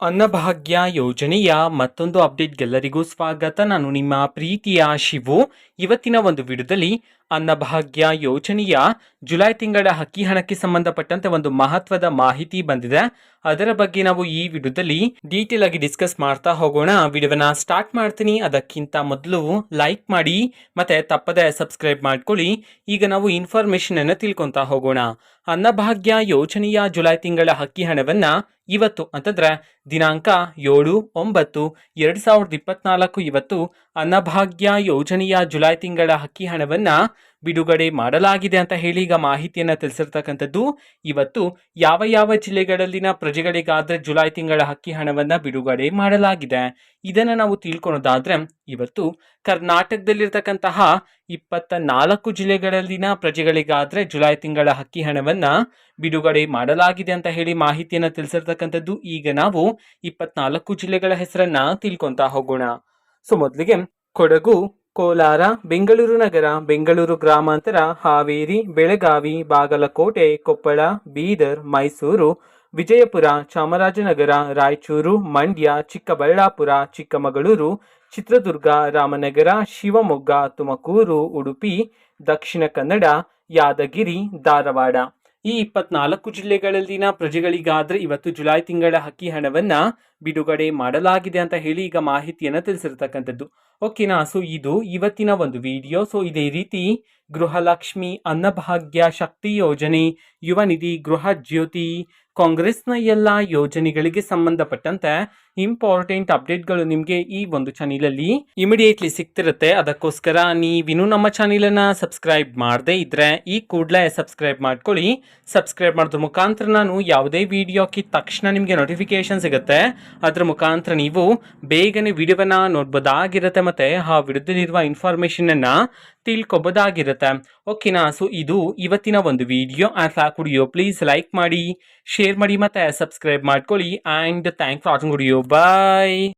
ಅನ್ನಭಾಗ್ಯ ಯೋಜನೆಯ ಮತ್ತೊಂದು ಅಪ್ಡೇಟ್ಗೆಲ್ಲರಿಗೂ ಸ್ವಾಗತ. ನಾನು ನಿಮ್ಮ ಪ್ರೀತಿಯ ಶಿವು. ಇವತ್ತಿನ ಒಂದು ವಿಡಿಯೋದಲ್ಲಿ ಅನ್ನಭಾಗ್ಯ ಯೋಜನೆಯ ಜುಲೈ ತಿಂಗಳ ಅಕ್ಕಿ ಹಣಕ್ಕೆ ಸಂಬಂಧಪಟ್ಟಂತೆ ಒಂದು ಮಹತ್ವದ ಮಾಹಿತಿ ಬಂದಿದೆ. ಅದರ ಬಗ್ಗೆ ನಾವು ಈ ವಿಡಿಯೋದಲ್ಲಿ ಡೀಟೇಲ್ ಆಗಿ ಡಿಸ್ಕಸ್ ಮಾಡ್ತಾ ಹೋಗೋಣ. ವಿಡಿಯೋನ ಸ್ಟಾರ್ಟ್ ಮಾಡ್ತೀನಿ. ಅದಕ್ಕಿಂತ ಮೊದಲು ಲೈಕ್ ಮಾಡಿ, ಮತ್ತೆ ತಪ್ಪದೆ ಸಬ್ಸ್ಕ್ರೈಬ್ ಮಾಡ್ಕೊಳ್ಳಿ. ಈಗ ನಾವು ಇನ್ಫಾರ್ಮೇಶನ್ ಅನ್ನು ತಿಳ್ಕೊಂತಾ ಹೋಗೋಣ. ಅನ್ನಭಾಗ್ಯ ಯೋಜನೆಯ ಜುಲೈ ತಿಂಗಳ ಅಕ್ಕಿ ಹಣವನ್ನ ಇವತ್ತು ಅಂತಂದ್ರೆ ದಿನಾಂಕ ಏಳು ಒಂಬತ್ತು ಎರಡು ಸಾವಿರದ ಇಪ್ಪತ್ನಾಲ್ಕು ಇವತ್ತು ಅನ್ನಭಾಗ್ಯ ಯೋಜನೆಯ ಜುಲೈ ತಿಂಗಳ ಅಕ್ಕಿ ಹಣವನ್ನ ಬಿಡುಗಡೆ ಮಾಡಲಾಗಿದೆ ಅಂತ ಹೇಳಿ ಈಗ ಮಾಹಿತಿಯನ್ನು ತಿಳಿಸಿರ್ತಕ್ಕಂಥದ್ದು. ಇವತ್ತು ಯಾವ ಯಾವ ಜಿಲ್ಲೆಗಳಲ್ಲಿನ ಪ್ರಜೆಗಳಿಗಾದರೆ ಜುಲೈ ತಿಂಗಳ ಹಕ್ಕಿ ಹಣವನ್ನು ಬಿಡುಗಡೆ ಮಾಡಲಾಗಿದೆ. ಇದನ್ನು ನಾವು ತಿಳ್ಕೊಳೋದಾದ್ರೆ ಇವತ್ತು ಕರ್ನಾಟಕದಲ್ಲಿರ್ತಕ್ಕಂತಹ ಇಪ್ಪತ್ತ ನಾಲ್ಕು ಜಿಲ್ಲೆಗಳಲ್ಲಿನ ಪ್ರಜೆಗಳಿಗಾದರೆ ಜುಲೈ ತಿಂಗಳ ಹಕ್ಕಿ ಹಣವನ್ನು ಬಿಡುಗಡೆ ಮಾಡಲಾಗಿದೆ ಅಂತ ಹೇಳಿ ಮಾಹಿತಿಯನ್ನು ತಿಳಿಸಿರ್ತಕ್ಕಂಥದ್ದು. ಈಗ ನಾವು ಇಪ್ಪತ್ನಾಲ್ಕು ಜಿಲ್ಲೆಗಳ ಹೆಸರನ್ನ ತಿಳ್ಕೊತಾ ಹೋಗೋಣ. ಸೊ ಮೊದಲಿಗೆ ಕೊಡಗು ಕೋಲಾರ, ಬೆಂಗಳೂರು ನಗರ, ಬೆಂಗಳೂರು ಗ್ರಾಮಾಂತರ, ಹಾವೇರಿ, ಬೆಳಗಾವಿ, ಬಾಗಲಕೋಟೆ, ಕೊಪ್ಪಳ, ಬೀದರ್, ಮೈಸೂರು, ವಿಜಯಪುರ, ಚಾಮರಾಜನಗರ, ರಾಯಚೂರು, ಮಂಡ್ಯ, ಚಿಕ್ಕಬಳ್ಳಾಪುರ, ಚಿಕ್ಕಮಗಳೂರು, ಚಿತ್ರದುರ್ಗ, ರಾಮನಗರ, ಶಿವಮೊಗ್ಗ, ತುಮಕೂರು, ಉಡುಪಿ, ದಕ್ಷಿಣ ಕನ್ನಡ, ಯಾದಗಿರಿ, ಧಾರವಾಡ. ಈ ಇಪ್ಪತ್ನಾಲ್ಕು ಜಿಲ್ಲೆಗಳಲ್ಲಿನ ಪ್ರಜೆಗಳಿಗಾದ್ರೆ ಇವತ್ತು ಜುಲೈ ತಿಂಗಳ ಹಕ್ಕಿ ಹಣವನ್ನ ಬಿಡುಗಡೆ ಮಾಡಲಾಗಿದೆ ಅಂತ ಹೇಳಿ ಈಗ ಮಾಹಿತಿಯನ್ನು ತಿಳಿಸಿರ್ತಕ್ಕಂಥದ್ದು. ಓಕೆನಾ ಸೊ ಇದು ಇವತ್ತಿನ ಒಂದು ವಿಡಿಯೋ ಸೊ ಇದೇ ರೀತಿ ಗೃಹಲಕ್ಷ್ಮಿ ಅನ್ನಭಾಗ್ಯ ಶಕ್ತಿ ಯೋಜನೆ, ಯುವ ನಿಧಿ ಗೃಹ ಜ್ಯೋತಿ, ಕಾಂಗ್ರೆಸ್ನ ಎಲ್ಲ ಯೋಜನೆಗಳಿಗೆ ಸಂಬಂಧಪಟ್ಟಂತೆ ಇಂಪಾರ್ಟೆಂಟ್ ಅಪ್ಡೇಟ್ಗಳು ನಿಮಗೆ ಈ ಒಂದು ಚಾನಲಲ್ಲಿ ಇಮಿಡಿಯೇಟ್ಲಿ ಸಿಗ್ತಿರುತ್ತೆ. ಅದಕ್ಕೋಸ್ಕರ ನೀವಿನ್ನೂ ನಮ್ಮ ಚಾನಲನ್ನು ಸಬ್ಸ್ಕ್ರೈಬ್ ಮಾಡದೇ ಇದ್ರೆ ಈ ಕೂಡಲೇ ಸಬ್ಸ್ಕ್ರೈಬ್ ಮಾಡ್ಕೊಳ್ಳಿ. ಸಬ್ಸ್ಕ್ರೈಬ್ ಮಾಡೋದ್ರ ಮುಖಾಂತರ ನಾನು ಯಾವುದೇ ವಿಡಿಯೋ ಹಾಕಿದ ತಕ್ಷಣ ನಿಮಗೆ ನೋಟಿಫಿಕೇಶನ್ ಸಿಗುತ್ತೆ. ಅದರ ಮುಖಾಂತರ ನೀವು ಬೇಗನೆ ವಿಡಿಯೋವನ್ನು ನೋಡ್ಬೋದಾಗಿರುತ್ತೆ ಮತ್ತು ಆ ವಿಡಿಯೋದಲ್ಲಿರುವ ಇನ್ಫಾರ್ಮೇಷನನ್ನು ತಿಳ್ಕೊಬೋದಾಗಿರುತ್ತೆ. ಓಕೆನಾ ಸೊ ಇದು ಇವತ್ತಿನ ಒಂದು ವಿಡಿಯೋ ಆ್ಯಂಡ್ ಆ ವಿಡಿಯೋ ಪ್ಲೀಸ್ ಲೈಕ್ ಮಾಡಿ ಶೇರ್ ಮಾಡಿ ಮತ್ತು ಸಬ್ಸ್ಕ್ರೈಬ್ ಮಾಡ್ಕೊಳ್ಳಿ. And thank for watching video bye.